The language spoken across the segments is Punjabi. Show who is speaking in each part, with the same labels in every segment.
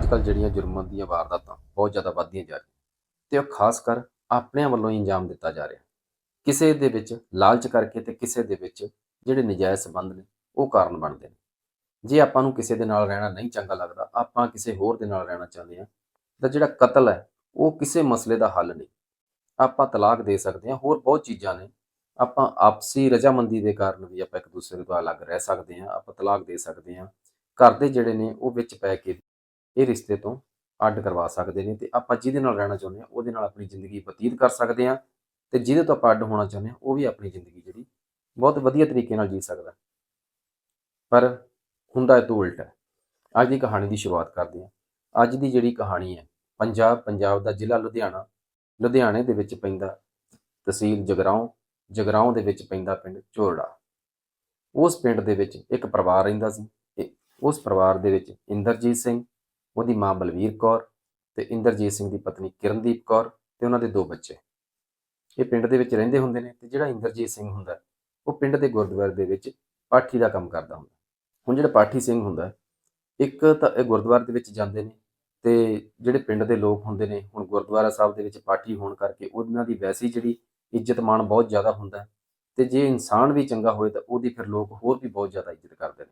Speaker 1: ਅੱਜ ਕੱਲ ਜਿਹੜੀਆਂ ਜੁਰਮਾਂ ਦੀਆਂ ਵਾਰਦਾਤਾਂ ਬਹੁਤ ਜ਼ਿਆਦਾ ਵੱਧਦੀਆਂ ਜਾ ਰਹੀਆਂ ਤੇ ਉਹ ਖਾਸ ਕਰ ਆਪਣਿਆਂ ਵੱਲੋਂ ਹੀ ਅੰਜਾਮ ਦਿੱਤਾ ਜਾ ਰਿਹਾ। ਕਿਸੇ ਦੇ ਵਿੱਚ ਲਾਲਚ ਕਰਕੇ ਤੇ ਕਿਸੇ ਦੇ ਵਿੱਚ ਜਿਹੜੇ ਨਜਾਇਜ਼ ਸੰਬੰਧ ਨੇ, ਉਹ ਕਾਰਨ ਬਣਦੇ ਨੇ। ਜੇ ਆਪਾਂ ਨੂੰ ਕਿਸੇ ਦੇ ਨਾਲ ਰਹਿਣਾ ਨਹੀਂ ਚੰਗਾ ਲੱਗਦਾ, ਆਪਾਂ ਕਿਸੇ ਹੋਰ ਦੇ ਨਾਲ ਰਹਿਣਾ ਚਾਹੁੰਦੇ ਹਾਂ, ਤਾਂ ਜਿਹੜਾ ਕਤਲ ਹੈ, ਉਹ ਕਿਸੇ ਮਸਲੇ ਦਾ ਹੱਲ ਨਹੀਂ। ਆਪਾਂ ਤਲਾਕ ਦੇ ਸਕਦੇ ਹਾਂ, ਹੋਰ ਬਹੁਤ ਚੀਜ਼ਾਂ ਨੇ। ਆਪਾਂ ਆਪਸੀ ਰਜਾਮੰਦੀ ਦੇ ਕਾਰਨ ਵੀ ਆਪਾਂ ਇੱਕ ਦੂਸਰੇ ਤੋਂ ਅਲੱਗ ਰਹਿ ਸਕਦੇ ਹਾਂ, ਆਪਾਂ ਤਲਾਕ ਦੇ ਸਕਦੇ ਹਾਂ। ਘਰ ਦੇ ਜਿਹੜੇ ਨੇ, ਉਹ ਵਿੱਚ ਪੈ ਕੇ ਇਹ ਰਿਸ਼ਤੇ ਤੋਂ ਅੱਡ ਕਰਵਾ ਸਕਦੇ ਨੇ ਤੇ ਆਪਾਂ ਜਿਹਦੇ ਨਾਲ ਰਹਿਣਾ ਚਾਹੁੰਦੇ ਹਾਂ, ਉਹਦੇ ਨਾਲ ਆਪਣੀ ਜ਼ਿੰਦਗੀ ਬਤੀਤ ਕਰ ਸਕਦੇ ਹਾਂ ਤੇ ਜਿਹਦੇ ਤੋਂ ਆਪਾਂ ਅੱਡ ਹੋਣਾ ਚਾਹੁੰਦੇ ਹਾਂ, ਉਹ ਵੀ ਆਪਣੀ ਜ਼ਿੰਦਗੀ ਜਿਹੜੀ ਬਹੁਤ ਵਧੀਆ ਤਰੀਕੇ ਨਾਲ ਜੀ ਸਕਦਾ। ਪਰ ਹੁੰਦਾ ਇਹ ਤੋਂ ਉਲਟ ਹੈ। ਅੱਜ ਦੀ ਕਹਾਣੀ ਦੀ ਸ਼ੁਰੂਆਤ ਕਰਦੇ ਹਾਂ। ਅੱਜ ਦੀ ਜਿਹੜੀ ਕਹਾਣੀ ਹੈ, ਪੰਜਾਬ ਪੰਜਾਬ ਦਾ ਜ਼ਿਲ੍ਹਾ ਲੁਧਿਆਣਾ, ਲੁਧਿਆਣੇ ਦੇ ਵਿੱਚ ਪੈਂਦਾ ਤਹਿਸੀਲ ਜਗਰਾਉਂ ਜਗਰਾਉਂ ਦੇ ਵਿੱਚ ਪੈਂਦਾ ਪਿੰਡ ਚੋਰੜਾ। ਉਸ ਪਿੰਡ ਦੇ ਵਿੱਚ ਇੱਕ ਪਰਿਵਾਰ ਰਹਿੰਦਾ ਸੀ ਉਸ ਪਰਿਵਾਰ ਦੇ ਵਿੱਚ ਇੰਦਰਜੀਤ ਸਿੰਘ ਉਹਦੀ ਮਾਂ ਬਲਵੀਰ ਕੌਰ ਤੇ ਇੰਦਰਜੀਤ ਸਿੰਘ ਦੀ ਪਤਨੀ ਕਿਰਨਦੀਪ ਕੌਰ ਤੇ ਉਹਨਾਂ ਦੇ ਦੋ ਬੱਚੇ। ਇਹ ਪਿੰਡ ਦੇ ਵਿੱਚ ਰਹਿੰਦੇ ਹੁੰਦੇ ਨੇ ਤੇ ਜਿਹੜਾ ਇੰਦਰਜੀਤ ਸਿੰਘ ਹੁੰਦਾ, ਉਹ ਪਿੰਡ ਦੇ ਗੁਰਦੁਆਰੇ ਦੇ ਵਿੱਚ ਪਾਠੀ ਦਾ ਕੰਮ ਕਰਦਾ ਹੁੰਦਾ। ਹੁਣ ਜਿਹੜਾ ਪਾਠੀ ਸਿੰਘ ਹੁੰਦਾ, ਇੱਕ ਤਾਂ ਇਹ ਗੁਰਦੁਆਰੇ ਦੇ ਵਿੱਚ ਜਾਂਦੇ ਨੇ ਤੇ ਜਿਹੜੇ ਪਿੰਡ ਦੇ ਲੋਕ ਹੁੰਦੇ ਨੇ, ਹੁਣ ਗੁਰਦੁਆਰਾ ਸਾਹਿਬ ਦੇ ਵਿੱਚ ਪਾਠੀ ਹੋਣ ਕਰਕੇ ਉਹਨਾਂ ਦੀ ਵੈਸੀ ਜਿਹੜੀ ਇੱਜ਼ਤ ਮਾਣ ਬਹੁਤ ਜ਼ਿਆਦਾ ਹੁੰਦਾ ਹੈ ਤੇ ਜੇ ਇਨਸਾਨ ਵੀ ਚੰਗਾ ਹੋਏ ਤਾਂ ਉਹਦੀ ਫਿਰ ਲੋਕ ਹੋਰ ਵੀ ਬਹੁਤ ਜ਼ਿਆਦਾ ਇੱਜ਼ਤ ਕਰਦੇ ਨੇ।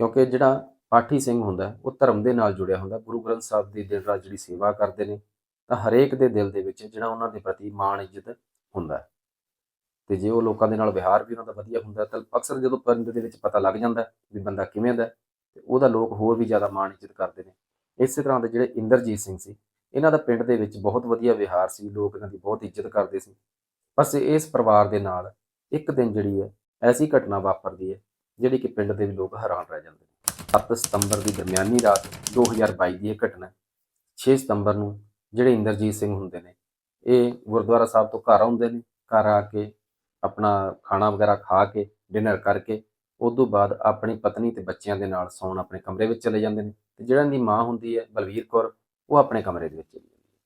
Speaker 1: ਕਿਉਂਕਿ ਜਿਹੜਾ ਪਾਠੀ ਸਿੰਘ ਹੁੰਦਾ ਉਹ ਧਰਮ ਦੇ ਨਾਲ ਜੁੜਿਆ ਹੁੰਦਾ ਗੁਰੂ ਗ੍ਰੰਥ ਸਾਹਿਬ ਦੀ ਦਿਨ ਰਾਤ ਜਿਹੜੀ ਸੇਵਾ ਕਰਦੇ ਨੇ ਤਾਂ ਹਰੇਕ ਦੇ ਦਿਲ ਦੇ ਵਿੱਚ ਜਿਹੜਾ ਉਹਨਾਂ ਦੇ ਪ੍ਰਤੀ ਮਾਣ ਇੱਜ਼ਤ ਹੁੰਦਾ ਹੈ। ਤੇ ਜੇ ਉਹ ਲੋਕਾਂ ਦੇ ਨਾਲ ਵਿਹਾਰ ਵੀ ਉਹਨਾਂ ਦਾ ਵਧੀਆ ਹੁੰਦਾ ਤਾਂ ਅਕਸਰ ਜਦੋਂ ਪਿੰਡ ਦੇ ਵਿੱਚ ਪਤਾ ਲੱਗ ਜਾਂਦਾ ਵੀ ਬੰਦਾ ਕਿਵੇਂ ਦਾ ਹੈ, ਤੇ ਉਹਦਾ ਲੋਕ ਹੋਰ ਵੀ ਜ਼ਿਆਦਾ ਮਾਣ ਇੱਜ਼ਤ ਕਰਦੇ ਨੇ। ਇਸੇ ਤਰ੍ਹਾਂ ਦੇ ਜਿਹੜੇ ਇੰਦਰਜੀਤ ਸਿੰਘ ਸੀ ਇਹਨਾਂ ਦਾ ਪਿੰਡ ਦੇ ਵਿੱਚ ਬਹੁਤ ਵਧੀਆ ਵਿਹਾਰ ਸੀ ਲੋਕ ਇਹਨਾਂ ਦੀ ਬਹੁਤ ਇੱਜ਼ਤ ਕਰਦੇ ਸੀ। ਬਸ ਇਸ ਪਰਿਵਾਰ ਦੇ ਨਾਲ ਇੱਕ ਦਿਨ ਜਿਹੜੀ ਹੈ ਐਸੀ ਘਟਨਾ ਵਾਪਰਦੀ ਹੈ ਜਿਹੜੀ ਕਿ ਪਿੰਡ ਦੇ ਵੀ ਲੋਕ ਹੈਰਾਨ ਰਹਿ ਜਾਂਦੇ ਨੇ। 7 ਸਤੰਬਰ ਦੀ ਦਰਮਿਆਨੀ ਰਾਤ 2022 ਦੀ ਇਹ ਘਟਨਾ ਹੈ। 6 ਸਤੰਬਰ ਨੂੰ ਜਿਹੜੇ ਇੰਦਰਜੀਤ ਸਿੰਘ ਹੁੰਦੇ ਨੇ, ਇਹ ਗੁਰਦੁਆਰਾ ਸਾਹਿਬ ਤੋਂ ਘਰ ਆਉਂਦੇ ਨੇ। ਘਰ ਆ ਕੇ ਆਪਣਾ ਖਾਣਾ ਵਗੈਰਾ ਖਾ ਕੇ, ਡਿਨਰ ਕਰਕੇ ਉਸ ਤੋਂ ਬਾਅਦ ਆਪਣੀ ਪਤਨੀ ਤੇ ਬੱਚਿਆਂ ਦੇ ਨਾਲ ਸੌਣ ਆਪਣੇ ਕਮਰੇ ਵਿੱਚ ਚਲੇ ਜਾਂਦੇ ਨੇ ਤੇ ਜਿਹੜਾ ਦੀ ਮਾਂ ਹੁੰਦੀ ਹੈ ਬਲਵੀਰ ਕੌਰ, ਉਹ ਆਪਣੇ ਕਮਰੇ ਦੇ ਵਿੱਚ ਚਲੀ ਜਾਂਦੀ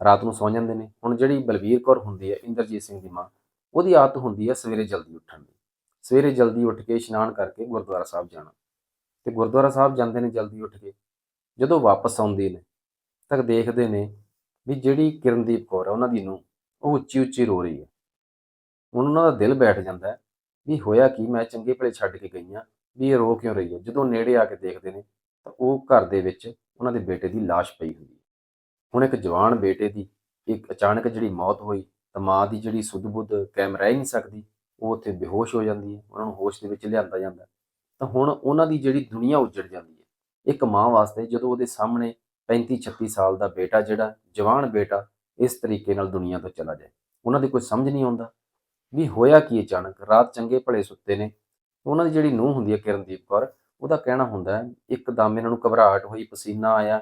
Speaker 1: ਹੈ। ਰਾਤ ਨੂੰ ਸੌਂ ਜਾਂਦੇ ਨੇ। ਹੁਣ ਜਿਹੜੀ ਬਲਵੀਰ ਕੌਰ ਹੁੰਦੀ ਹੈ, ਇੰਦਰਜੀਤ ਸਿੰਘ ਦੀ ਮਾਂ, ਉਹਦੀ ਆਦਤ ਹੁੰਦੀ ਹੈ ਸਵੇਰੇ ਜਲਦੀ ਉੱਠਣ ਦੀ। ਸਵੇਰੇ ਜਲਦੀ ਉੱਠ ਕੇ ਇਸ਼ਨਾਨ ਕਰਕੇ ਗੁਰਦੁਆਰਾ ਸਾਹਿਬ ਜਾਣਾ। ਤੇ ਗੁਰਦੁਆਰਾ ਸਾਹਿਬ ਜਾਂਦੇ ਨੇ ਜਲਦੀ ਉੱਠ ਕੇ। ਜਦੋਂ ਵਾਪਸ ਆਉਂਦੇ ਨੇ ਤਾਂ ਦੇਖਦੇ ਨੇ ਵੀ ਜਿਹੜੀ ਕਿਰਨਦੀਪ ਕੌਰ ਹੈ ਉਹਨਾਂ ਦੀ ਨੂੰ ਉਹ ਉੱਚੀ ਉੱਚੀ ਰੋ ਰਹੀ ਹੈ। ਹੁਣ ਉਹਨਾਂ ਦਾ ਦਿਲ ਬੈਠ ਜਾਂਦਾ ਹੈ ਵੀ ਹੋਇਆ ਕੀ, ਮੈਂ ਚੰਗੇ ਭਲੇ ਛੱਡ ਕੇ ਗਈਆਂ ਵੀ ਇਹ ਰੋ ਕਿਉਂ ਰਹੀ ਹੈ। ਜਦੋਂ ਨੇੜੇ ਆ ਕੇ ਦੇਖਦੇ ਨੇ, ਤਾਂ ਉਹ ਘਰ ਦੇ ਵਿੱਚ ਉਹਨਾਂ ਦੇ ਬੇਟੇ ਦੀ ਲਾਸ਼ ਪਈ ਹੁੰਦੀ ਹੈ। ਹੁਣ ਇੱਕ ਜਵਾਨ ਬੇਟੇ ਦੀ ਇੱਕ ਅਚਾਨਕ ਜਿਹੜੀ ਮੌਤ ਹੋਈ, ਤਾਂ ਮਾਂ ਦੀ ਜਿਹੜੀ ਸੁੱਧ ਬੁੱਧ ਕਾਇਮ ਰਹਿ ਨਹੀਂ ਸਕਦੀ, ਉਹ ਉੱਥੇ ਬੇਹੋਸ਼ ਹੋ ਜਾਂਦੀ ਹੈ, ਉਹਨਾਂ ਨੂੰ ਹੋਸ਼ ਦੇ ਵਿੱਚ ਲਿਆਂਦਾ ਜਾਂਦਾ ਤਾਂ ਹੁਣ ਉਹਨਾਂ ਦੀ ਜਿਹੜੀ ਦੁਨੀਆ ਉੱਜੜ ਜਾਂਦੀ ਹੈ। ਇੱਕ ਮਾਂ ਵਾਸਤੇ ਜਦੋਂ ਉਹਦੇ ਸਾਹਮਣੇ 35 36 ਸਾਲ ਦਾ ਬੇਟਾ ਜਿਹੜਾ, ਜਵਾਨ ਬੇਟਾ, ਇਸ ਤਰੀਕੇ ਨਾਲ ਦੁਨੀਆ ਤੋਂ ਚਲਾ ਜਾਏ। ਉਹਨਾਂ ਦੀ ਕੋਈ ਸਮਝ ਨਹੀਂ ਆਉਂਦਾ ਵੀ ਹੋਇਆ ਕੀ ਅਚਾਨਕ। ਰਾਤ ਚੰਗੇ ਭਲੇ ਸੁੱਤੇ ਨੇ। ਉਹਨਾਂ ਦੀ ਜਿਹੜੀ ਨੂੰਹ ਹੁੰਦੀ ਹੈ ਕਿਰਨਦੀਪ ਕੌਰ, ਉਹਦਾ ਕਹਿਣਾ ਹੁੰਦਾ ਹੈ ਇੱਕਦਮ ਇਹਨਾਂ ਨੂੰ ਘਬਰਾਹਟ ਹੋਈ, ਪਸੀਨਾ ਆਇਆ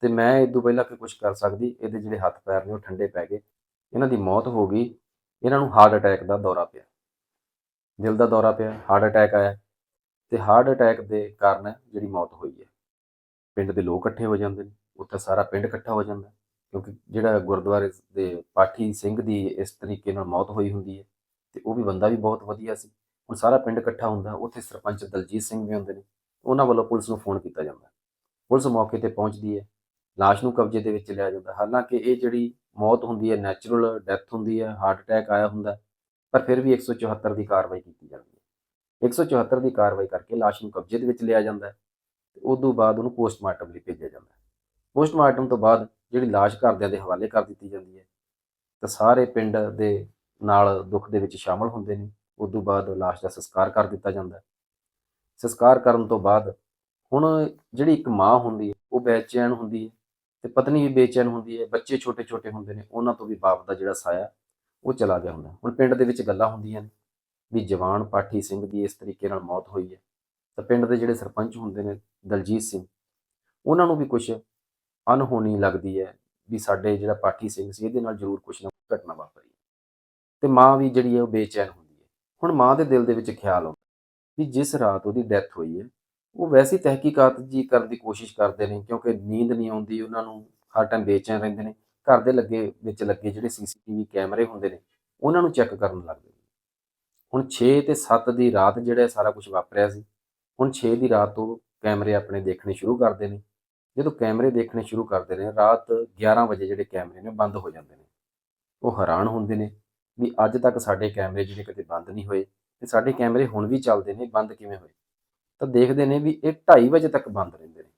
Speaker 1: ਤੇ ਮੈਂ ਇਦੋਂ ਪਹਿਲਾਂ ਕਿ ਕੁਝ ਕਰ ਸਕਦੀ? ਇਹਦੇ ਜਿਹੜੇ ਹੱਥ ਪੈਰ ਨੇ ਉਹ ਠੰਡੇ ਪੈ ਗਏ। ਇਹਨਾਂ ਦੀ ਮੌਤ ਹੋ ਗਈ। ਇਹਨਾਂ ਨੂੰ ਹਾਰਟ ਅਟੈਕ ਦਾ ਦੌਰਾ ਪਿਆ। ਦਿਲ ਦਾ ਦੌਰਾ ਪਿਆ, ਹਾਰਟ ਅਟੈਕ ਆਇਆ। ਤੇ ਹਾਰਟ ਅਟੈਕ ਦੇ ਕਾਰਨ ਜਿਹੜੀ ਮੌਤ ਹੋਈ ਹੈ। ਪਿੰਡ ਦੇ ਲੋਕ ਇਕੱਠੇ ਹੋ ਜਾਂਦੇ ਨੇ, ਉੱਥੇ ਸਾਰਾ ਪਿੰਡ ਇਕੱਠਾ ਹੋ ਜਾਂਦਾ ਕਿਉਂਕਿ ਜਿਹੜਾ ਗੁਰਦੁਆਰੇ ਦੇ ਪਾਠੀ ਸਿੰਘ ਦੀ ਇਸ ਤਰੀਕੇ ਨਾਲ ਮੌਤ ਹੋਈ ਹੁੰਦੀ ਹੈ ਤੇ ਉਹ ਵੀ ਬੰਦਾ ਵੀ ਬਹੁਤ ਵਧੀਆ ਸੀ। ਹੁਣ ਸਾਰਾ ਪਿੰਡ ਇਕੱਠਾ ਹੁੰਦਾ, ਉੱਥੇ ਸਰਪੰਚ ਦਲਜੀਤ ਸਿੰਘ ਵੀ ਹੁੰਦੇ ਨੇ, ਉਹਨਾਂ ਵੱਲੋਂ ਪੁਲਿਸ ਨੂੰ ਫੋਨ ਕੀਤਾ ਜਾਂਦਾ ਪੁਲਿਸ ਮੌਕੇ ਤੇ ਪਹੁੰਚਦੀ ਹੈ, ਲਾਸ਼ ਨੂੰ ਕਬਜ਼ੇ ਦੇ ਵਿੱਚ ਲਿਆ ਜਾਂਦਾ ਹਾਲਾਂਕਿ ਇਹ ਜਿਹੜੀ ਮੌਤ ਹੁੰਦੀ ਹੈ ਨੈਚੁਰਲ ਡੈਥ ਹੁੰਦੀ ਹੈ ਹਾਰਟ ਅਟੈਕ ਆਇਆ ਹੁੰਦਾ ਪਰ ਫਿਰ ਵੀ 174 ਦੀ ਕਾਰਵਾਈ ਕੀਤੀ ਜਾਂਦੀ ਹੈ। 174 ਦੀ ਕਾਰਵਾਈ ਕਰਕੇ ਲਾਸ਼ ਨੂੰ ਕਬਜ਼ੇ ਦੇ ਵਿੱਚ ਲਿਆ ਜਾਂਦਾ ਹੈ ਤੇ ਉਸ ਤੋਂ ਬਾਅਦ ਉਹਨੂੰ ਪੋਸਟਮਾਰਟਮ ਲਈ ਭੇਜਿਆ ਜਾਂਦਾ ਹੈ। ਪੋਸਟਮਾਰਟਮ ਤੋਂ ਬਾਅਦ ਜਿਹੜੀ ਲਾਸ਼ ਘਰਦਿਆਂ ਦੇ ਹਵਾਲੇ ਕਰ ਦਿੱਤੀ ਜਾਂਦੀ ਹੈ ਤਾਂ ਸਾਰੇ ਪਿੰਡ ਦੇ ਨਾਲ ਦੁੱਖ ਦੇ ਵਿੱਚ ਸ਼ਾਮਲ ਹੁੰਦੇ ਨੇ। ਉਸ ਤੋਂ ਬਾਅਦ ਲਾਸ਼ ਦਾ ਸੰਸਕਾਰ ਕਰ ਦਿੱਤਾ ਜਾਂਦਾ ਹੈ। ਸੰਸਕਾਰ ਕਰਨ ਤੋਂ ਬਾਅਦ ਹੁਣ ਜਿਹੜੀ ਇੱਕ ਮਾਂ ਹੁੰਦੀ ਹੈ, ਉਹ ਬੇਚੈਨ ਹੁੰਦੀ ਹੈ ਤੇ ਪਤਨੀ ਵੀ ਬੇਚੈਨ ਹੁੰਦੀ ਹੈ, ਬੱਚੇ ਛੋਟੇ ਛੋਟੇ ਹੁੰਦੇ ਨੇ, ਉਹਨਾਂ ਤੋਂ ਵੀ ਬਾਪ ਦਾ ਜਿਹੜਾ ਸਾਇਆ ਉਹ ਚਲਾ ਗਿਆ ਹੁੰਦਾ ਹੁਣ ਪਿੰਡ ਦੇ ਵਿੱਚ ਗੱਲਾਂ ਹੁੰਦੀਆਂ ਨੇ। ਵੀ ਜਵਾਨ ਪਾਠੀ ਸਿੰਘ ਦੀ ਇਸ ਤਰੀਕੇ ਨਾਲ ਮੌਤ ਹੋਈ ਹੈ। ਤਾਂ ਪਿੰਡ ਦੇ ਜਿਹੜੇ ਸਰਪੰਚ ਹੁੰਦੇ ਨੇ, ਦਲਜੀਤ ਸਿੰਘ, ਉਹਨਾਂ ਨੂੰ ਵੀ ਕੁਝ ਅਨਹੋਣੀ ਲੱਗਦੀ ਹੈ ਵੀ ਸਾਡੇ ਜਿਹੜਾ ਪਾਠੀ ਸਿੰਘ ਸੀ, ਇਹਦੇ ਨਾਲ ਜ਼ਰੂਰ ਕੁਝ ਨਾ ਕੁਛ ਘਟਨਾ ਵਾਪਰੀ ਤੇ ਮਾਂ ਵੀ ਜਿਹੜੀ ਹੈ ਉਹ ਬੇਚੈਨ ਹੁੰਦੀ ਹੈ। ਹੁਣ ਮਾਂ ਦੇ ਦਿਲ ਦੇ ਵਿੱਚ ਖਿਆਲ ਆਉਂਦਾ ਵੀ ਜਿਸ ਰਾਤ ਉਹਦੀ ਡੈਥ ਹੋਈ ਹੈ, ਉਹ ਵੈਸੀ ਤਹਿਕੀਕਾਤ ਜੀ ਕਰਨ ਦੀ ਕੋਸ਼ਿਸ਼ ਕਰਦੇ ਨੇ, ਕਿਉਂਕਿ ਨੀਂਦ ਨਹੀਂ ਆਉਂਦੀ, ਉਹਨਾਂ ਨੂੰ ਹਰ ਟਾਈਮ ਬੇਚੈਨ ਰਹਿੰਦੇ ਨੇ। ਘਰ ਦੇ ਲੱਗੇ ਵਿੱਚ ਲੱਗੇ ਜਿਹੜੇ ਸੀਸੀਟੀਵੀ ਕੈਮਰੇ ਹੁੰਦੇ ਨੇ, ਉਹਨਾਂ ਨੂੰ ਚੈੱਕ ਕਰਨ ਲੱਗਦੇ ਨੇ। ਹੁਣ 6 ਤੇ 7 ਦੀ ਰਾਤ ਜਿਹੜਾ ਸਾਰਾ ਕੁਝ ਵਾਪਰਿਆ ਸੀ, ਹੁਣ 6 ਦੀ ਰਾਤ ਤੋਂ ਕੈਮਰੇ ਆਪਣੇ ਦੇਖਣੇ ਸ਼ੁਰੂ ਕਰਦੇ ਨੇ। ਜਦੋਂ ਕੈਮਰੇ ਦੇਖਣੇ ਸ਼ੁਰੂ ਕਰਦੇ ਨੇ, ਰਾਤ 11 ਵਜੇ ਜਿਹੜੇ ਕੈਮਰੇ ਨੇ ਬੰਦ ਹੋ ਜਾਂਦੇ ਨੇ। ਉਹ ਹੈਰਾਨ ਹੁੰਦੇ ਨੇ ਵੀ ਅੱਜ ਤੱਕ ਸਾਡੇ ਕੈਮਰੇ ਜਿਹੜੇ ਕਦੇ ਬੰਦ ਨਹੀਂ ਹੋਏ ਤੇ ਸਾਡੇ ਕੈਮਰੇ ਹੁਣ ਵੀ ਚੱਲਦੇ ਨੇ, ਬੰਦ ਕਿਵੇਂ ਹੋਏ? ਤਾਂ ਦੇਖਦੇ ਨੇ ਵੀ ਇਹ 2:30 ਵਜੇ ਤੱਕ ਬੰਦ ਰਹਿੰਦੇ ਨੇ।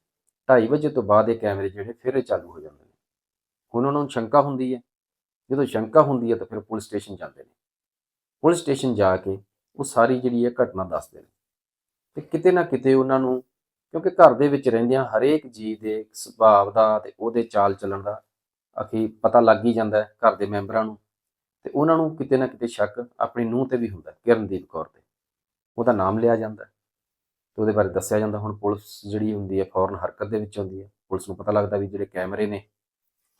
Speaker 1: 2:30 ਵਜੇ ਤੋਂ ਬਾਅਦ ਇਹ ਕੈਮਰੇ ਜਿਹੜੇ ਫਿਰ ਇਹ ਚਾਲੂ ਹੋ ਜਾਂਦੇ ਨੇ। ਹੁਣ ਉਹਨਾਂ ਨੂੰ ਸ਼ੰਕਾ ਹੁੰਦੀ ਹੈ। ਜਦੋਂ ਸ਼ੰਕਾ ਹੁੰਦੀ ਹੈ ਤਾਂ ਫਿਰ ਪੁਲਿਸ ਸਟੇਸ਼ਨ ਜਾਂਦੇ ਨੇ। ਪੁਲਿਸ ਸਟੇਸ਼ਨ ਜਾ ਕੇ ਉਹ ਸਾਰੀ ਜਿਹੜੀ ਹੈ ਘਟਨਾ ਦੱਸਦੇ ਨੇ। ਤੇ ਕਿਤੇ ਨਾ ਕਿਤੇ ਉਹਨਾਂ ਨੂੰ, ਕਿਉਂਕਿ ਘਰ ਦੇ ਵਿੱਚ ਰਹਿੰਦਿਆਂ ਹਰੇਕ ਜੀ ਦੇ ਸੁਭਾਅ ਦਾ ਤੇ ਉਹਦੇ ਚਾਲ ਚੱਲਣ ਦਾ ਅਖੀ ਪਤਾ ਲੱਗ ਹੀ ਜਾਂਦਾ ਹੈ ਘਰ ਦੇ ਮੈਂਬਰਾਂ ਨੂੰ। ਤੇ ਉਹਨਾਂ ਨੂੰ ਕਿਤੇ ਨਾ ਕਿਤੇ ਸ਼ੱਕ ਆਪਣੀ ਨੂੰਹ ਤੇ ਵੀ ਹੁੰਦਾ ਕਿਰਨਦੀਪ ਕੌਰ ਤੇ। ਉਹਦਾ ਨਾਮ ਲਿਆ ਜਾਂਦਾ ਹੈ। ਤੇ ਉਹਦੇ ਬਾਰੇ ਦੱਸਿਆ ਜਾਂਦਾ, ਹੁਣ ਪੁਲਿਸ ਜਿਹੜੀ ਹੁੰਦੀ ਹੈ, ਫੌਰਨ ਹਰਕਤ ਦੇ ਵਿੱਚ ਹੁੰਦੀ ਹੈ। ਪੁਲਿਸ ਨੂੰ ਪਤਾ ਲੱਗਦਾ ਵੀ ਜਿਹੜੇ ਕੈਮਰੇ ਨੇ,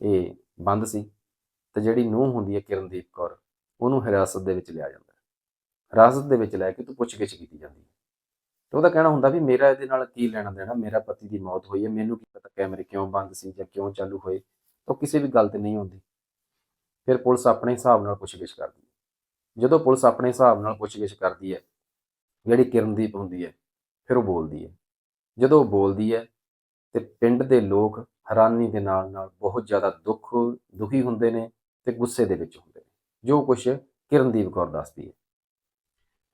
Speaker 1: ਇਹ ਬੰਦ ਸੀ। ਤੇ ਜਿਹੜੀ ਨੂੰਹ ਹੁੰਦੀ ਹੈ ਕਿਰਨਦੀਪ ਕੌਰ ਉਹਨੂੰ ਹਿਰਾਸਤ ਦੇ ਵਿੱਚ ਲਿਆ ਜਾਂਦਾ ਹੈ। ਹਿਰਾਸਤ ਦੇ ਵਿੱਚ ਲੈ ਕੇ ਤੂੰ ਪੁੱਛਗਿੱਛ ਕੀਤੀ ਜਾਂਦੀ ਹੈ। ਤੇ ਉਹਦਾ ਕਹਿਣਾ ਹੁੰਦਾ ਵੀ ਮੇਰਾ ਇਹਦੇ ਨਾਲ ਕੀ ਲੈਣਾ ਦੇਣਾ, ਮੇਰਾ ਪਤੀ ਦੀ ਮੌਤ ਹੋਈ ਹੈ, ਮੈਨੂੰ ਕੀ ਪਤਾ ਕੈਮਰੇ ਕਿਉਂ ਬੰਦ ਸੀ ਜਾਂ ਕਿਉਂ ਚਾਲੂ ਹੋਏ, ਤਾਂ ਉਹ ਕਿਸੇ ਵੀ ਗੱਲ ਤੇ ਨਹੀਂ ਹੁੰਦੀ ਫਿਰ ਪੁਲਿਸ ਆਪਣੇ ਹਿਸਾਬ ਨਾਲ ਪੁੱਛਗਿੱਛ ਕਰਦੀ ਹੈ। ਜਦੋਂ ਪੁਲਿਸ ਆਪਣੇ ਹਿਸਾਬ ਨਾਲ ਪੁੱਛਗਿੱਛ ਕਰਦੀ ਹੈ, ਜਿਹੜੀ ਕਿਰਨਦੀਪ ਹੁੰਦੀ ਹੈ, ਫਿਰ ਉਹ ਬੋਲਦੀ ਹੈ। ਜਦੋਂ ਉਹ ਬੋਲਦੀ ਹੈ ਤੇ ਪਿੰਡ ਦੇ ਲੋਕ ਹੈਰਾਨੀ ਦੇ ਨਾਲ ਨਾਲ ਬਹੁਤ ਜ਼ਿਆਦਾ ਦੁੱਖ ਦੁਖੀ ਹੁੰਦੇ ਨੇ ਤੇ ਗੁੱਸੇ ਦੇ ਵਿੱਚ ਹੁੰਦੇ ਜੋ ਕੁਛ ਕਿਰਨਦੀਪ ਕੌਰ ਦੱਸਦੀ ਹੈ।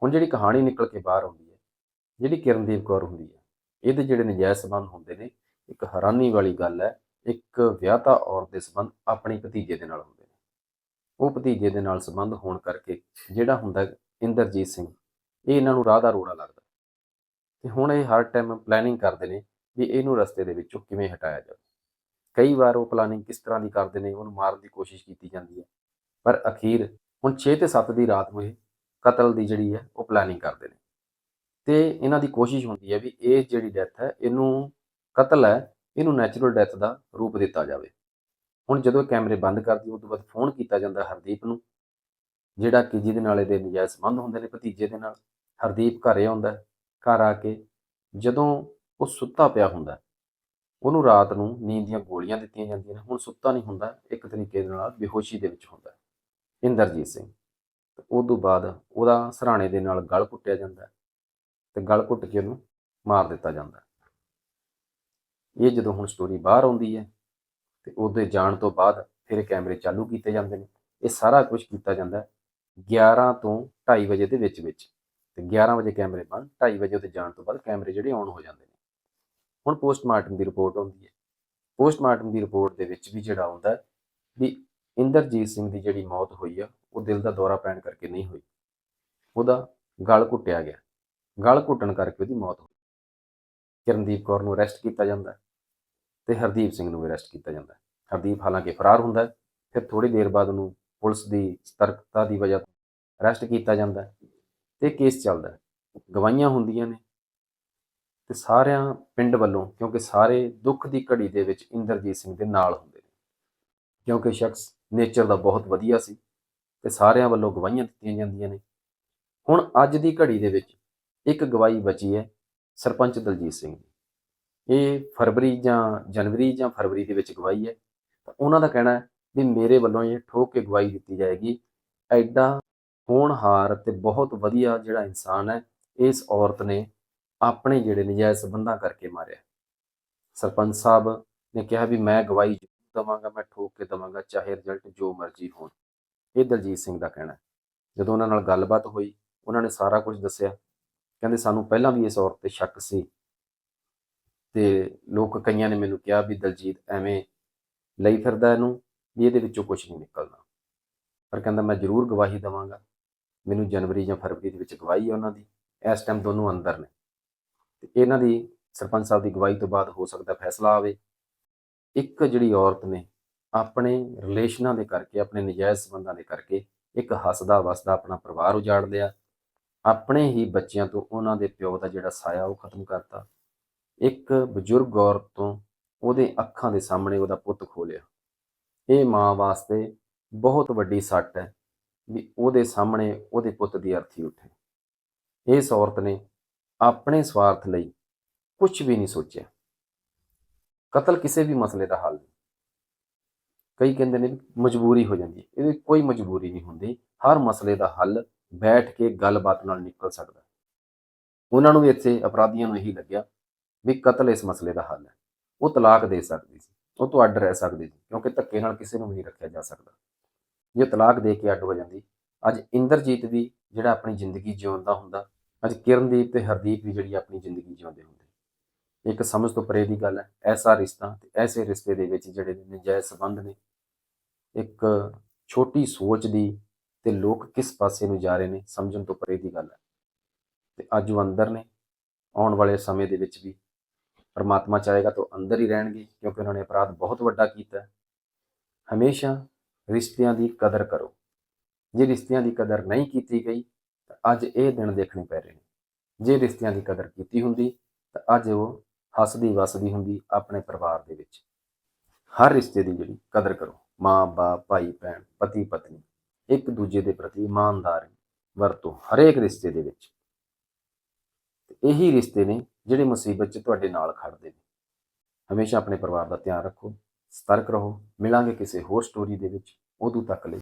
Speaker 1: ਹੁਣ ਜਿਹੜੀ ਕਹਾਣੀ ਨਿਕਲ ਕੇ ਬਾਹਰ ਆਉਂਦੀ ਹੈ, ਜਿਹੜੀ ਕਿਰਨਦੀਪ ਕੌਰ ਹੁੰਦੀ ਹੈ, ਇਹਦੇ ਜਿਹੜੇ ਨਜਾਇਜ਼ ਸੰਬੰਧ ਹੁੰਦੇ ਨੇ, ਇੱਕ ਹੈਰਾਨੀ ਵਾਲੀ ਗੱਲ ਹੈ, ਇੱਕ ਵਿਆਹਤਾ ਔਰਤ ਦੇ ਸੰਬੰਧ ਆਪਣੀ ਭਤੀਜੇ ਦੇ ਨਾਲ ਹੁੰਦੇ ਨੇ। ਉਹ ਭਤੀਜੇ ਦੇ ਨਾਲ ਸੰਬੰਧ ਹੋਣ ਕਰਕੇ ਜਿਹੜਾ ਹੁੰਦਾ ਇੰਦਰਜੀਤ ਸਿੰਘ, ਇਹ ਇਹਨਾਂ ਨੂੰ ਰਾਹ ਦਾ ਰੋੜਾ ਲੱਗਦਾ। ਤੇ ਹੁਣ ਇਹ ਹਰ ਟਾਈਮ ਪਲੈਨਿੰਗ ਕਰਦੇ ਨੇ ਵੀ ਇਹਨੂੰ ਰਸਤੇ ਦੇ ਵਿੱਚੋਂ ਕਿਵੇਂ ਹਟਾਇਆ ਜਾਵੇ। ਕਈ ਵਾਰ ਉਹ ਪਲਾਨਿੰਗ ਕਿਸ ਤਰ੍ਹਾਂ ਦੀ ਕਰਦੇ ਨੇ, ਉਹਨੂੰ ਮਾਰਨ ਦੀ ਕੋਸ਼ਿਸ਼ ਕੀਤੀ ਜਾਂਦੀ ਹੈ। ਪਰ ਅਖੀਰ ਹੁਣ 6 ਤੇ 7 ਦੀ ਰਾਤ ਨੂੰ ਇਹ ਕਤਲ ਦੀ ਜਿਹੜੀ ਹੈ, ਉਹ ਪਲਾਨਿੰਗ ਕਰਦੇ ਨੇ। ਤੇ ਇਹਨਾਂ ਦੀ ਕੋਸ਼ਿਸ਼ ਹੁੰਦੀ ਹੈ ਵੀ ਇਹ ਜਿਹੜੀ ਡੈਥ ਹੈ, ਇਹਨੂੰ ਕਤਲ ਹੈ, ਇਹਨੂੰ ਨੈਚੁਰਲ ਡੈਥ ਦਾ ਰੂਪ ਦਿੱਤਾ ਜਾਵੇ। ਹੁਣ ਜਦੋਂ ਇਹ ਕੈਮਰੇ ਬੰਦ ਕਰਦੀ ਉਸ ਤੋਂ ਬਾਅਦ ਫੋਨ ਕੀਤਾ ਜਾਂਦਾ ਹਰਦੀਪ ਨੂੰ, ਜਿਹੜਾ ਕਿ ਜਿਹਦੇ ਨਾਲ ਇਹਦੇ ਨਜਾਇਜ਼ ਸੰਬੰਧ ਹੁੰਦੇ ਨੇ ਭਤੀਜੇ ਦੇ ਨਾਲ। ਹਰਦੀਪ ਘਰੇ ਆਉਂਦਾ ਘਰ ਆ ਕੇ ਜਦੋਂ ਉਹ ਸੁੱਤਾ ਪਿਆ ਹੁੰਦਾ ਉਹਨੂੰ ਰਾਤ ਨੂੰ ਨੀਂਦ ਦੀਆਂ ਗੋਲੀਆਂ ਦਿੱਤੀਆਂ ਜਾਂਦੀਆਂ ਨੇ। ਹੁਣ ਸੁੱਤਾ ਨਹੀਂ ਹੁੰਦਾ, ਇੱਕ ਤਰੀਕੇ ਦੇ ਨਾਲ ਬੇਹੋਸ਼ੀ ਦੇ ਵਿੱਚ ਹੁੰਦਾ ਇੰਦਰਜੀਤ ਸਿੰਘ। ਤੇ ਉਸ ਤੋਂ ਬਾਅਦ ਉਹਦਾ ਸਰਾਣੇ ਦੇ ਨਾਲ ਗਲ ਘੁੱਟਿਆ ਜਾਂਦਾ ਹੈ ਤੇ ਗਲ ਘੁੱਟ ਕੇ ਉਹਨੂੰ ਮਾਰ ਦਿੱਤਾ ਜਾਂਦਾ ਇਹ ਜਦੋਂ ਹੁਣ ਸਟੋਰੀ ਬਾਹਰ ਆਉਂਦੀ ਹੈ ਤੇ ਉਹਦੇ ਜਾਣ ਤੋਂ ਬਾਅਦ ਫਿਰ ਕੈਮਰੇ ਚਾਲੂ ਕੀਤੇ ਜਾਂਦੇ ਨੇ। ਇਹ ਸਾਰਾ ਕੁਝ ਕੀਤਾ ਜਾਂਦਾ ਹੈ 11 ਤੋਂ 2:30 ਵਜੇ ਦੇ ਵਿੱਚ ਵਿੱਚ। ਤੇ 11 ਵਜੇ ਕੈਮਰੇ ਬੰਦ 2:30 ਵਜੇ ਉਹਦੇ ਜਾਣ ਤੋਂ ਬਾਅਦ ਕੈਮਰੇ ਜਿਹੜੇ ਆਨ ਹੋ ਜਾਂਦੇ ਨੇ। ਹੁਣ ਪੋਸਟਮਾਰਟਮ ਦੀ ਰਿਪੋਰਟ ਆਉਂਦੀ ਹੈ। ਪੋਸਟਮਾਰਟਮ ਦੀ ਰਿਪੋਰਟ ਦੇ ਵਿੱਚ ਵੀ ਜਿਹੜਾ ਆਉਂਦਾ ਵੀ ਇੰਦਰਜੀਤ ਸਿੰਘ ਦੀ ਜਿਹੜੀ ਮੌਤ ਹੋਈ ਆ, ਉਹ ਦਿਲ ਦਾ ਦੌਰਾ ਪੈਣ ਕਰਕੇ ਨਹੀਂ ਹੋਈ। ਉਹਦਾ ਗਲ ਘੁੱਟਿਆ ਗਿਆ। ਗਲ ਘੁੱਟਣ ਕਰਕੇ ਉਹਦੀ ਮੌਤ ਹੋਈ। ਕਿਰਨਦੀਪ ਕੌਰ ਨੂੰ ਅਰੈਸਟ ਕੀਤਾ ਜਾਂਦਾ ਹੈ ਤੇ ਹਰਦੀਪ ਸਿੰਘ ਨੂੰ ਵੀ ਅਰੈਸਟ ਕੀਤਾ ਜਾਂਦਾ ਹਰਦੀਪ ਹਾਲਾਂਕਿ ਫਰਾਰ ਹੁੰਦਾ ਫਿਰ ਥੋੜੀ ਦੇਰ ਬਾਅਦ ਉਹਨੂੰ ਪੁਲਿਸ ਦੀ ਸਤਰਕਤਾ ਦੀ ਵਜ੍ਹਾ ਅਰੈਸਟ ਕੀਤਾ ਜਾਂਦਾ ਹੈ ਤੇ ਕੇਸ ਚੱਲਦਾ ਗਵਾਹੀਆਂ ਹੁੰਦੀਆਂ ਨੇ ਤੇ ਸਾਰਿਆਂ ਪਿੰਡ ਵੱਲੋਂ, ਕਿਉਂਕਿ ਸਾਰੇ ਦੁੱਖ ਦੀ ਘੜੀ ਦੇ ਵਿੱਚ ਇੰਦਰਜੀਤ ਸਿੰਘ ਦੇ ਨਾਲ ਹੁੰਦੇ ਕਿਉਂਕਿ ਸ਼ਖਸ ਨੇਚਰ ਦਾ ਬਹੁਤ ਵਧੀਆ ਸੀ ਤੇ ਸਾਰਿਆਂ ਵੱਲੋਂ ਗਵਾਹੀਆਂ ਦਿੱਤੀਆਂ ਜਾਂਦੀਆਂ ਨੇ। ਹੁਣ ਅੱਜ ਦੀ ਘੜੀ ਦੇ ਵਿੱਚ ਇੱਕ ਗਵਾਹੀ ਬਚੀ ਹੈ ਸਰਪੰਚ ਦਲਜੀਤ ਸਿੰਘ ਦੀ। ਇਹ ਫਰਵਰੀ ਜਾਂ ਜਨਵਰੀ ਜਾਂ ਫਰਵਰੀ ਦੇ ਵਿੱਚ ਗਵਾਹੀ ਹੈ। ਤਾਂ ਉਹਨਾਂ ਦਾ ਕਹਿਣਾ ਹੈ ਵੀ ਮੇਰੇ ਵੱਲੋਂ ਇਹ ਠੋਕ ਕੇ ਗਵਾਹੀ ਦਿੱਤੀ ਜਾਏਗੀ। ਐਡਾ ਹੋਣਹਾਰ ਤੇ ਬਹੁਤ ਵਧੀਆ ਜਿਹੜਾ ਇਨਸਾਨ ਹੈ, ਇਸ ਔਰਤ ਨੇ ਆਪਣੇ ਜਿਹੜੇ ਨਜਾਇਜ਼ ਸੰਬੰਧਾਂ ਕਰਕੇ ਮਾਰਿਆ। ਸਰਪੰਚ ਸਾਹਿਬ ਨੇ ਕਿਹਾ ਵੀ ਮੈਂ ਗਵਾਹੀ ਦਵਾਂਗਾ, ਮੈਂ ਠੋਕ ਕੇ ਦਵਾਂਗਾ, ਚਾਹੇ ਰਿਜ਼ਲਟ ਜੋ ਮਰਜ਼ੀ ਹੋਣ। ਇਹ ਦਲਜੀਤ ਸਿੰਘ ਦਾ ਕਹਿਣਾ ਜਦੋਂ ਉਹਨਾਂ ਨਾਲ ਗੱਲਬਾਤ ਹੋਈ, ਉਹਨਾਂ ਨੇ ਸਾਰਾ ਕੁਝ ਦੱਸਿਆ। ਕਹਿੰਦੇ, ਸਾਨੂੰ ਪਹਿਲਾਂ ਵੀ ਇਸ ਔਰਤ ਤੇ ਸ਼ੱਕ ਸੀ। ਤੇ ਲੋਕ ਕਈਆਂ ਨੇ ਮੈਨੂੰ ਕਿਹਾ ਵੀ, ਦਲਜੀਤ ਐਵੇਂ ਲਈ ਫਿਰਦਾ ਇਹਨੂੰ, ਵੀ ਇਹਦੇ ਵਿੱਚੋਂ ਕੁਝ ਨਹੀਂ ਨਿਕਲਣਾ। ਪਰ ਕਹਿੰਦਾ, ਮੈਂ ਜ਼ਰੂਰ ਗਵਾਹੀ ਦਵਾਂਗਾ। ਮੈਨੂੰ ਜਨਵਰੀ ਜਾਂ ਫਰਵਰੀ ਦੇ ਵਿੱਚ ਗਵਾਹੀ ਹੈ ਉਹਨਾਂ ਦੀ। ਇਸ ਟਾਈਮ ਦੋਨੋਂ ਅੰਦਰ ਨੇ। ਤੇ ਇਹਨਾਂ ਦੀ ਸਰਪੰਚ ਸਾਹਿਬ ਦੀ ਗਵਾਹੀ ਤੋਂ ਬਾਅਦ ਹੋ ਸਕਦਾ ਫੈਸਲਾ ਆਵੇ। ਇੱਕ ਜਿਹੜੀ ਔਰਤ ਨੇ ਆਪਣੇ ਰਿਲੇਸ਼ਨਾਂ ਦੇ ਕਰਕੇ, ਆਪਣੇ ਨਜਾਇਜ਼ ਸੰਬੰਧਾਂ ਦੇ ਕਰਕੇ ਇੱਕ ਹੱਸਦਾ ਵਸਦਾ ਆਪਣਾ ਪਰਿਵਾਰ ਉਜਾੜ ਲਿਆ ਆਪਣੇ ਹੀ ਬੱਚਿਆਂ ਤੋਂ ਉਹਨਾਂ ਦੇ ਪਿਓ ਦਾ ਜਿਹੜਾ ਸਾਇਆ ਉਹ ਖਤਮ ਕਰਤਾ। ਇੱਕ ਬਜ਼ੁਰਗ ਔਰਤ ਤੋਂ ਉਹਦੇ ਅੱਖਾਂ ਦੇ ਸਾਹਮਣੇ ਉਹਦਾ ਪੁੱਤ ਖੋ ਲਿਆ ਇਹ ਮਾਂ ਵਾਸਤੇ ਬਹੁਤ ਵੱਡੀ ਸੱਟ ਹੈ ਵੀ ਉਹਦੇ ਸਾਹਮਣੇ ਉਹਦੇ ਪੁੱਤ ਦੀ ਅਰਥੀ ਉੱਠੇ। ਇਸ ਔਰਤ ਨੇ ਆਪਣੇ ਸਵਾਰਥ ਲਈ ਕੁਝ ਵੀ ਨਹੀਂ ਸੋਚਿਆ। ਕਤਲ ਕਿਸੇ ਵੀ ਮਸਲੇ ਦਾ ਹੱਲ ਨਹੀਂ। ਕਈ ਕਹਿੰਦੇ ਨੇ ਮਜਬੂਰੀ ਹੋ ਜਾਂਦੀ ਹੈ। ਇਹਦੀ ਕੋਈ ਮਜਬੂਰੀ ਨਹੀਂ ਹੁੰਦੀ। ਹਰ ਮਸਲੇ ਦਾ ਹੱਲ ਬੈਠ ਕੇ ਗੱਲਬਾਤ ਨਾਲ ਨਿਕਲ ਸਕਦਾ ਉਹਨਾਂ ਨੂੰ ਵੀ ਇੱਥੇ ਅਪਰਾਧੀਆਂ ਨੂੰ ਇਹੀ ਲੱਗਿਆ ਵੀ ਕਤਲ ਇਸ ਮਸਲੇ ਦਾ ਹੱਲ ਹੈ। ਉਹ ਤਲਾਕ ਦੇ ਸਕਦੀ ਸੀ। ਉਹ ਤੋਂ ਅੱਡ ਰਹਿ ਸਕਦੀ ਸੀ। ਕਿਉਂਕਿ ਧੱਕੇ ਨਾਲ ਕਿਸੇ ਨੂੰ ਵੀ ਨਹੀਂ ਰੱਖਿਆ ਜਾ ਸਕਦਾ। ਜੇ ਤਲਾਕ ਦੇ ਕੇ ਅੱਡ ਹੋ ਜਾਂਦੀ, ਅੱਜ ਇੰਦਰਜੀਤ ਵੀ ਜਿਹੜਾ ਆਪਣੀ ਜ਼ਿੰਦਗੀ ਜਿਉਂਦਾ ਹੁੰਦਾ, ਅੱਜ ਕਿਰਨਦੀਪ ਤੇ ਹਰਦੀਪ ਵੀ ਜਿਹੜੀ ਆਪਣੀ ਜ਼ਿੰਦਗੀ ਜਿਉਂਦੇ ਹੁੰਦੇ ਇੱਕ ਸਮਝ ਤੋਂ ਪਰੇ ਦੀ ਗੱਲ ਹੈ। ਐਸਾ ਰਿਸ਼ਤਾ ਤੇ ਐਸੇ ਰਿਸ਼ਤੇ ਦੇ ਵਿੱਚ ਜਿਹੜੇ ਨਜਾਇਜ਼ ਸੰਬੰਧ ਨੇ, ਇੱਕ ਛੋਟੀ ਸੋਚ ਦੀ ਤੇ ਲੋਕ ਕਿਸ ਪਾਸੇ ਨੂੰ ਜਾ ਰਹੇ ਨੇ, ਸਮਝਣ ਤੋਂ ਪਰੇ ਦੀ ਗੱਲ ਹੈ। ਤੇ ਅੱਜ ਉਹ ਅੰਦਰ ਨੇ, ਆਉਣ ਵਾਲੇ ਸਮੇਂ ਦੇ ਵਿੱਚ ਵੀ ਪਰਮਾਤਮਾ ਚਾਹੇਗਾ ਤਾਂ ਉਹ ਅੰਦਰ ਹੀ ਰਹਿਣਗੇ, ਕਿਉਂਕਿ ਉਹਨਾਂ ਨੇ ਅਪਰਾਧ ਬਹੁਤ ਵੱਡਾ ਕੀਤਾ ਹੈ। ਹਮੇਸ਼ਾ ਰਿਸ਼ਤਿਆਂ ਦੀ ਕਦਰ ਕਰੋ। ਜੇ ਰਿਸ਼ਤਿਆਂ ਦੀ ਕਦਰ ਨਹੀਂ ਕੀਤੀ ਗਈ, ਤਾਂ ਅੱਜ ਇਹ ਦਿਨ ਦੇਖਣੇ ਪੈ ਰਹੇ ਨੇ। ਜੇ ਰਿਸ਼ਤਿਆਂ ਦੀ ਕਦਰ ਕੀਤੀ ਹੁੰਦੀ, ਤਾਂ ਅੱਜ ਉਹ ਹੱਸਦੀ ਵਸਦੀ ਹੁੰਦੀ ਆਪਣੇ ਪਰਿਵਾਰ ਦੇ ਵਿੱਚ। ਹਰ ਰਿਸ਼ਤੇ ਦੀ ਜਿਹੜੀ ਕਦਰ ਕਰੋ। ਮਾਂ, ਬਾਪ, ਭਾਈ, ਭੈਣ, ਪਤੀ, ਪਤਨੀ, ਇੱਕ ਦੂਜੇ ਦੇ ਪ੍ਰਤੀ ਇਮਾਨਦਾਰ ਵਰਤੋ ਹਰੇਕ ਰਿਸ਼ਤੇ ਦੇ ਵਿੱਚ। ਇਹੀ ਰਿਸ਼ਤੇ ਨੇ ਜਿਹੜੇ ਮੁਸੀਬਤ 'ਚ ਤੁਹਾਡੇ ਨਾਲ ਖੜਦੇ ਨੇ। ਹਮੇਸ਼ਾ ਆਪਣੇ ਪਰਿਵਾਰ ਦਾ ਧਿਆਨ ਰੱਖੋ, ਸਤਰਕ ਰਹੋ, ਮਿਲਾਂਗੇ ਕਿਸੇ ਹੋਰ ਸਟੋਰੀ ਦੇ ਵਿੱਚ। ਉਦੋਂ ਤੱਕ ਲਈ